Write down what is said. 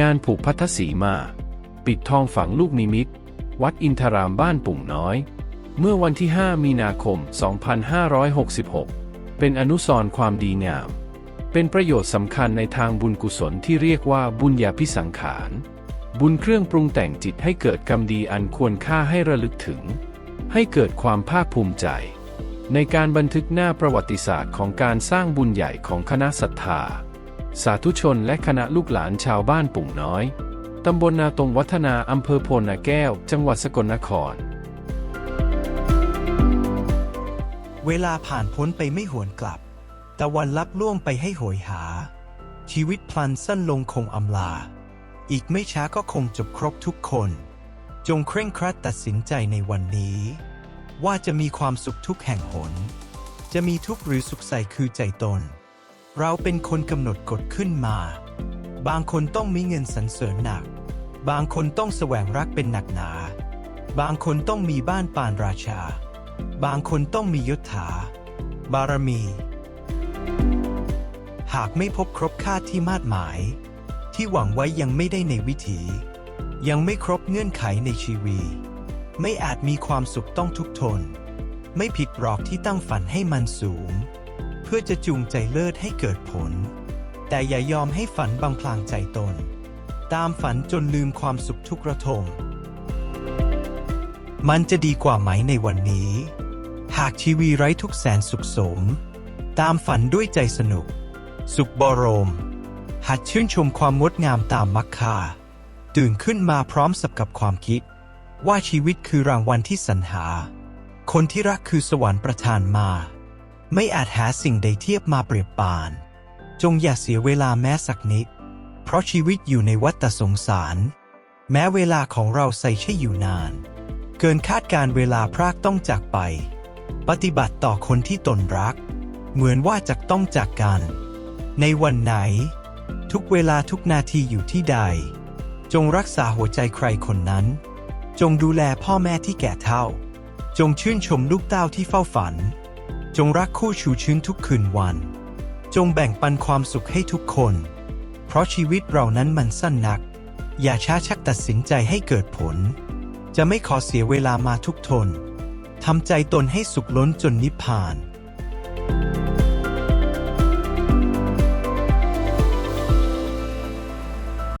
งานผูกพัทธสีมา ปิดทองฝังลูกนิมิต วัดอินทรามบ้านปุ่งน้อย เมื่อวันที่ 5 มีนาคม 2566 เป็นอนุสรณ์ความดีงาม เป็นประโยชน์สำคัญในทางบุญกุศลที่เรียกว่าบุญญาพิสังขาร บุญเครื่องปรุงแต่งจิตให้เกิดกรรมดีอันควรค่าให้ระลึกถึง ให้เกิดความภาคภูมิใจ ในการบันทึกหน้าประวัติศาสตร์ของการสร้างบุญใหญ่ของคณะศรัทธา สาธุชนและคณะลูกหลานชาวบ้านปุ่งน้อย ตำบลนาตรงวัฒนาอำเภอโพนนาแก้ว จังหวัดสกลนคร เวลาผ่านพ้นไปไม่หวนกลับต่วันลับล่วงไปให้โหยหา ชีวิตพลันสั้นลงคงอำลา อีกไม่ช้าก็คงจบครบทุกคน จงเคร่งครัดตัดสินใจในวันนี้ ว่าจะมีความสุขทุกแห่งหน จะมีทุกข์หรือสุขใสคือใจตน เราเป็นคนกำหนดกฎขึ้นมา บางคนต้องมีเงินสรรเสริญหนัก บางคนต้องแสวงรักเป็นหนักหนา บางคนต้องมีบ้านปานราชา บางคนต้องมียศถา บารมี หากไม่พบครบค่าที่มาดหมาย ที่หวังไว้ยังไม่ได้ในวิถี ยังไม่ครบเงื่อนไขในชีวี ไม่อาจมีความสุขต้องทุกทน ไม่ผิดหรอกที่ตั้งฝันให้มันสูง เพื่อจะจูงใจเลิศให้เกิดผล แต่อย่ายอมให้ฝันบังพลางใจตน ตามฝันจนลืมความสุขทุกระทม มันจะดีกว่าไหมในวันนี้ หากชีวีไร้ทุกแสนสุขสม ตามฝันด้วยใจสนุก สุขบรม หัดชื่นชมความงดงามตามมักคา ตื่นขึ้นมาพร้อมสับกับความคิด ว่าชีวิตคือรางวัลที่สรรหา คนที่รักคือสวรรค์ประทานมา ไม่อาจหาสิ่งใดเทียบมาเปรียบปาน จงอย่าเสียเวลาแม้สักนิด เพราะชีวิตอยู่ในวัฏสงสาร แม้เวลาของเราใส่ใช่อยู่นาน เกินคาดการเวลาพรากต้องจากไป ปฏิบัติต่อคนที่ตนรัก เหมือนว่าจะต้องจากกัน ในวันไหน ทุกเวลาทุกนาทีอยู่ที่ใด จงรักษาหัวใจใครคนนั้น จงดูแลพ่อแม่ที่แก่เฒ่า จงชื่นชมลูกเต้าที่เฝ้าฝัน จงรักคู่ชูชื้นทุกคืนวัน จงแบ่งปันความสุขให้ทุกคน เพราะชีวิตเรานั้นมันสั้นนัก อย่าช้าชักตัดสินใจให้เกิดผล จะไม่ขอเสียเวลามาทุกทนทำใจตนให้สุขล้นจนนิพพาน